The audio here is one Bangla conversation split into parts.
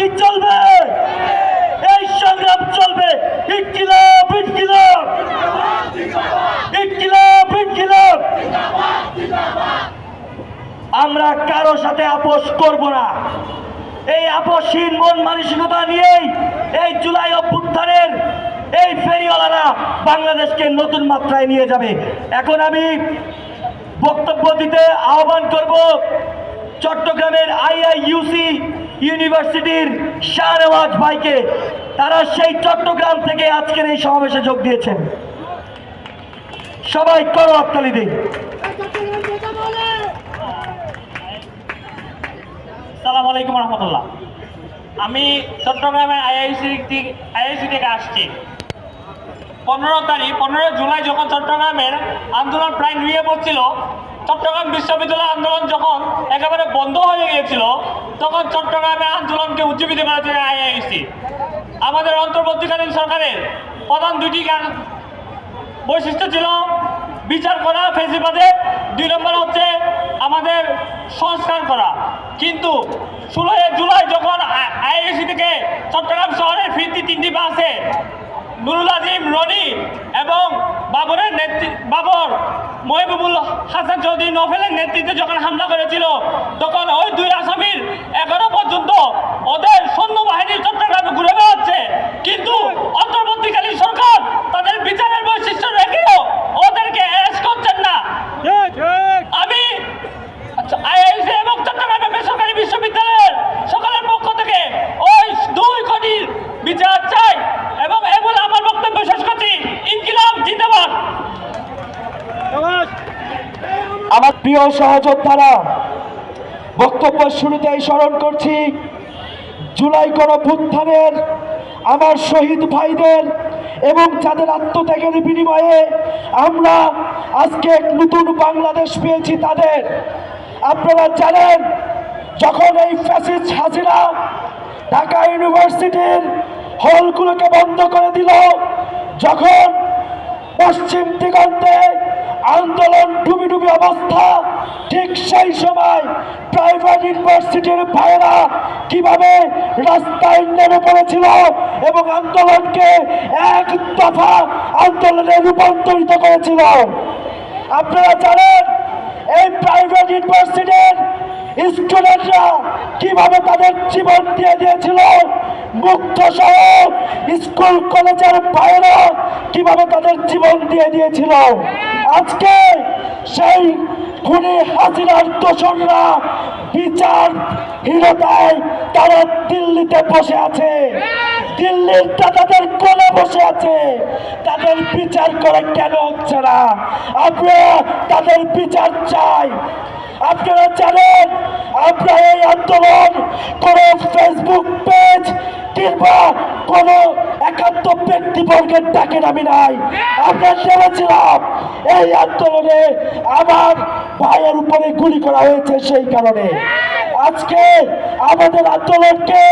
কি চলবে। এই সংগ্রাম চলবে। আমরা কারও সাথে আপোষ করব না। এই আপোষহীন মন মানসিকতা নিয়েই এই জুলাই অভ্যুত্থানের এই ফেরিওয়ালারা বাংলাদেশকে নতুন মাত্রায় নিয়ে যাবে। এখন আমি বক্তব্য দিতে আহ্বান করব চট্টগ্রামের আইআইইউসি ইউনিভার্সিটির শাহনওয়াজ ভাইকে তারা সেই চট্টগ্রাম থেকে আজকের এই সমাবেশে যোগ দিয়েছেন। সবাই করো হাততালি দিই সালাম আলাইকুম রহমতুল্লাহ। আমি চট্টগ্রামের আইআইসি আইআইসি থেকে আসছি। পনেরো তারিখ, পনেরো জুলাই যখন চট্টগ্রামের আন্দোলন প্রায় নুয়ে পড়ছিল চট্টগ্রাম বিশ্ববিদ্যালয় আন্দোলন যখন একেবারে বন্ধ হয়ে গিয়েছিল, তখন চট্টগ্রামে আন্দোলনকে উজ্জীবিত করেছে আইআইসি আমাদের অন্তর্বর্তীকালীন সরকারের প্রধান দুটি বৈশিষ্ট্য ছিল, বিচার করা, ফেসিবাদে। দুই নম্বর হচ্ছে আমাদের সংস্কার করা। কিন্তু ষোলোই জুলাই যখন আইএসি থেকে চট্টগ্রাম শহরে ফিরতি তিনটি বাসে নুরুল আজিম, রনি এবং বাবরের নেতৃত্ব বাবর মহিবুল হাসান চৌধুরী নোভেলের নেতৃত্বে যখন হামলা করেছিল তখন ওই দুই আসামির এগারো পর্যন্ত ওদের সৈন্যবাহিনী চট্টগ্রামে ঘুরে বেড়াচ্ছে কিন্তু অন্তর্বর্তীকালীন সরকার তাদের বিচারের বৈশিষ্ট্য রেখেও ওদেরকে অ্যারেস্ট করছেন না আমি আচ্ছা আইআইসি এবং চট্টগ্রামের বেসরকারি বিশ্ববিদ্যালয়ের সকলের পক্ষ থেকে ওই দুই কোটির বিচার চাই এবং এ বলে আমার বক্তব্য শেষ করছি ইনকিলাব জিন্দাবাদ আমার প্রিয় সহযোদ্ধারা, বক্তব্য শুরুতেই স্মরণ করছি, জুলাই গণভুত্থানের আমার শহীদ ভাইদের এবং যাদের আত্মত্যাগের বিনিময়ে আমরা আজকে এক নতুন বাংলাদেশ পেয়েছি তাদের। আপনারা জানেন, যখন এই ফ্যাসিস্ট হাসিনা ঢাকা ইউনিভার্সিটির হলগুলোকে বন্ধ করে দিল, যখন পশ্চিম দিগন্তে আন্দোলন ডুবি ডুবি অবস্থা। ঠিক সেই সময় প্রাইভেট ইউনিভার্সিটির ভাইয়েরা কীভাবে রাস্তায় নেমে পড়েছিল এবং আন্দোলনকে এক দফা আন্দোলনে রূপান্তরিত করেছিল। আপনারা জানেন, এই প্রাইভেট ইউনিভার্সিটির স্টুডেন্টরা কীভাবে তাদের জীবন দিয়ে দিয়েছিল? মুক্ত সহ স্কুল, কলেজের বাইরে কীভাবে তাদের জীবন দিয়ে দিয়েছিল? আজকে সেই খুনি হাসিনার দোসররা বিচার হীনতায় তারা দিল্লিতে বসে আছে। দিল্লির তাদের কোলে বসে আছে। তাদের বিচার করে কেন হচ্ছে না? আমরা তাদের বিচার চাই। আপনারা জানেন, আমরা এই আন্দোলন কোন ফেসবুক পেজ কিংবা কোন একান্ত ব্যক্তিবর্গের ডাকে নামি নাই। আমরা নেমেছিলাম এই আন্দোলনে আমার ভাইয়ের উপরে গুলি করা হয়েছে সেই কারণে। আজকে আমাদের আন্দোলনকে,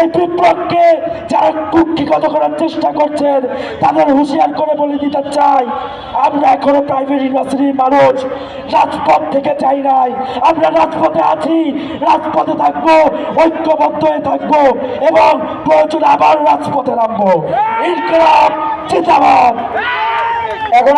এই বিপ্লবকে যারা কুক্ষিগত করার চেষ্টা করছেন, তাদের হুঁশিয়ার করে বলে দিতে চাই, আমরা এখনও প্রাইভেট ইউনিভার্সিটির মানুষ, রাজপথ থেকে চাই নাই। আমরা রাজপথে আছি, রাজপথে থাকব, ঐক্যবদ্ধ হয়ে থাকব, এবং প্রয়োজন আবার রাজপথে নামবো। ইনকলাব জিন্দাবাদ। এখন